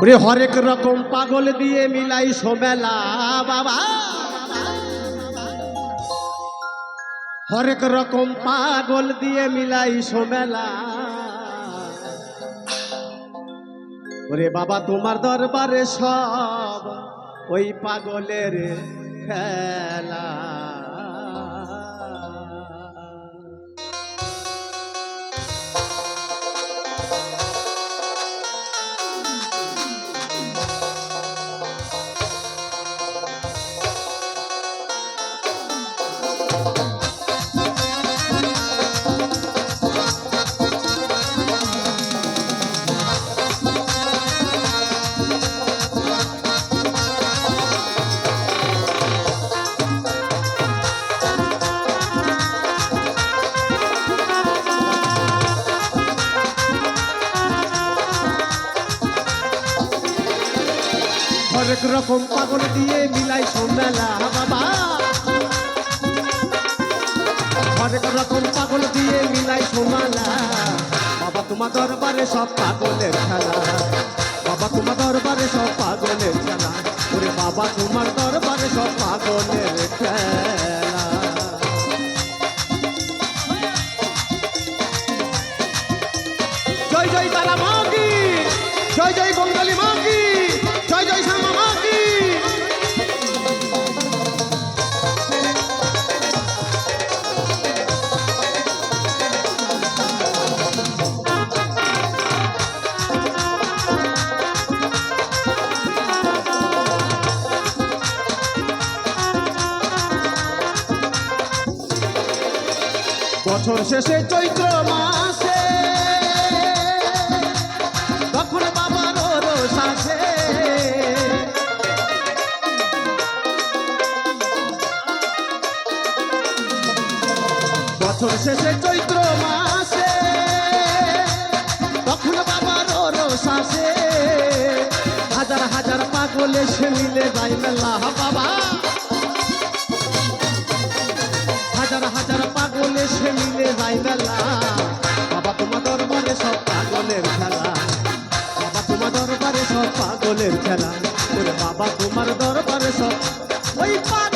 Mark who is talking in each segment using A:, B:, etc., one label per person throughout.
A: ওরে হরেক রকম পাগল দিয়ে মিলাই সোমেলা, বাবা হরেক রকম পাগল দিয়ে মিলাই সোমেলা। ওরে বাবা, তোমার দরবারে সব ওই পাগলের খেলা। হরেক রকম পাগল দিয়ে মিলাই সোমেলা বাবা। হরেক রকম পাগল দিয়ে মিলাই সোমালা বাবা, তোমার দরবারে সব পাগলের খেলা। বাবা, তোমার দরবারে সব পাগলের খেলা। ওরে বাবা, তোমার দরবারে সব পাগলের খেলা। জয় জয় তারা বছর শেষে চৈত্র মাসে, তখন বাবার রোষ আসে। বছর শেষে চৈত্র মাসে, তখন বাবার রোষ আসে। হাজার হাজার পাগল এসে মিলে যায় মেলা বাবা। মিলে যায় বাবা, তোমার দরবারে সব পাগলের খেলা। বাবা, তোমার দরবারে সব পাগলের খেলা। ওরে বাবা, তোমার দরবারে সব ওই পাগলের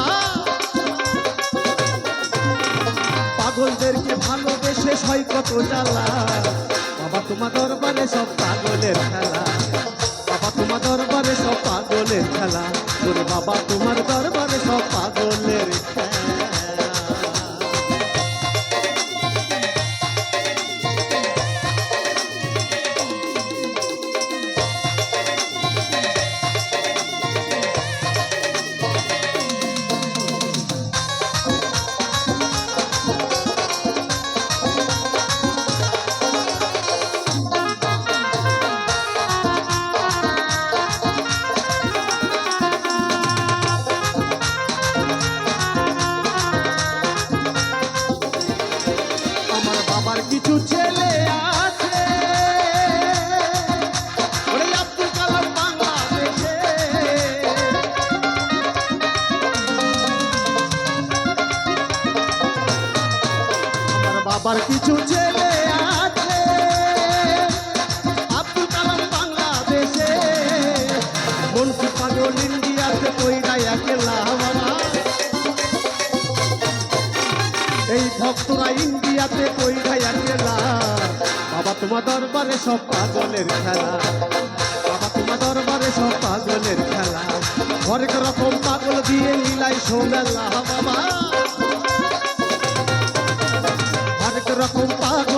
A: সই কত জ্বালা। বাবা, তোমার দরবারে সব পাগলের খেলা। বাবা, তোমার দরবারে সব পাগলের খেলা। বাবা, তোমার দরবারে আমার বাবার কিছু ছেলে আছে। আব্দুল কালাম বাংলাদেশে মন কি পাগল ইন্ডিয়াতে কইরা একলা এই ভক্তরা ইন্ডিয়াতে কই গাইয়া গেলা বাবা তোমার দরবারে সব পাগলের খেলা। বাবা তোমার দরবারে সব পাগলের খেলা। হরেক রকম পাগল দিয়ে লীলাই সোমেলা বাবা